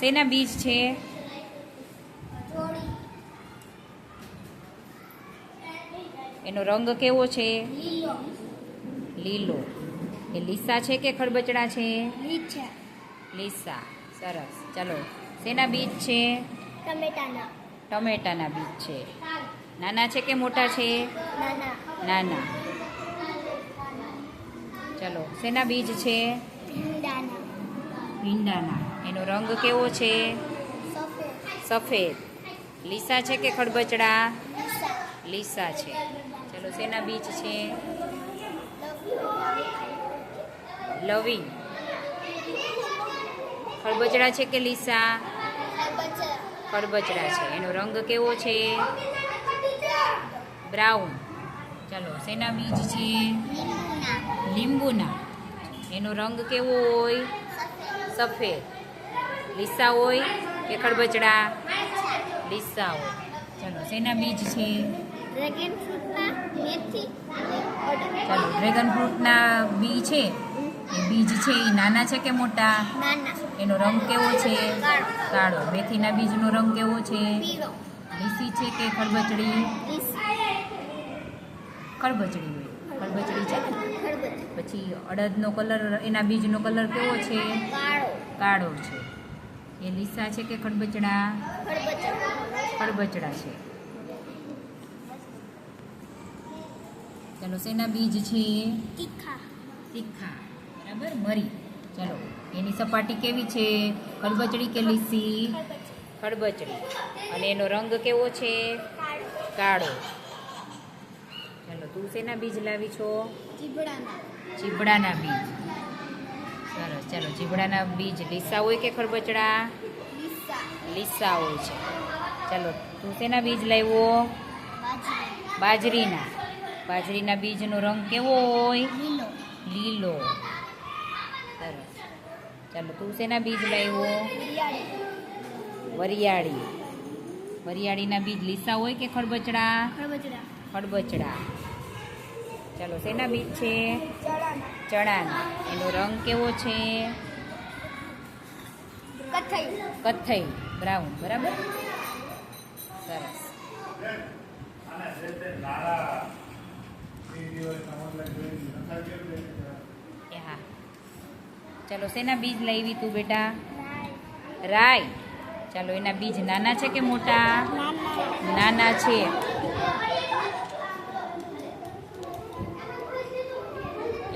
શેના બીજ છે? એનો રંગ કેવો છે? લીલો. એ લીસા છે કે ખરબચડા છે? લીસા. સરસ. ચલો. શેના બીજ છે? ટમેટાના. ટમેટાના બીજ છે. નાના છે કે મોટા છે? નાના. ચલો. શેના બીજ છે? ભીંડાના. એનો રંગ કેવો છે? સફેદ. લીસા છે કે ખડબચડા? લીસા છે. ચલો, શેના બીજ છે? લવિંગ. ખડબચડા છે કે લીસા? ખડબચડા છે. એનો રંગ કેવો છે? બ્રાઉન. ચલો, શેના બીજ છે? લીંબુના. એનો રંગ કેવો હોય? સફેદ. લીસા હોય કે ખડબચડા લીસા હોય ચલો શેના બીજ છે? ચલો ડ્રેગન ફ્રૂટના બી છે? એ બીજ છે એ નાના છે કે મોટા? એનો રંગ કેવો છે? કાળો. મેથીના બીજનો રંગ કેવો છે? લીસી છે કે ખડબચડી ખડબચડી હોય. ખડબચડી છે ને? પછી અડદનો કલર એના બીજનો કલર કેવો છે? કાળો છે. એ લીસા છે કે ખડબચડા? ખડબચડા છે. ચાલો શેના બીજ છે? તીખા. તીખા. બરાબર? મરી. ચલો એની સપાટી કેવી છે? ખડબચડી કે લીસી? ખડબચડી. અને એનો રંગ કેવો છે? કાળો. ચલો ચાલો તું શેના બીજ લાવી છો? ચીબડાના. ચીબડાના બીજ. સરસ ચાલો જીવડાના બીજ લીસા હોય કે ખરબચડા? લીસા. હોય છે. ચાલો તું શેના બીજ લાવ્યો? બાજરીના. બાજરીના. બીજનો રંગ કેવો હોય? લીલો. સરસ ચાલો તું શેના બીજ લાવ્યો? વરિયાળી. વરિયાળીના બીજ લીસા હોય કે ખરબચડા? ખડબચડા ચાલો શેના બીજ છે? ચણાના. ચણાના એનો રંગ કેવો છે? કથઈ કથ્થઈ. બ્રાઉન બરાબર? સરસ. હા. ચાલો શેના બીજ લાવી તું બેટા? રાઈ. ચાલો એના બીજ નાના છે કે મોટા? નાના છે.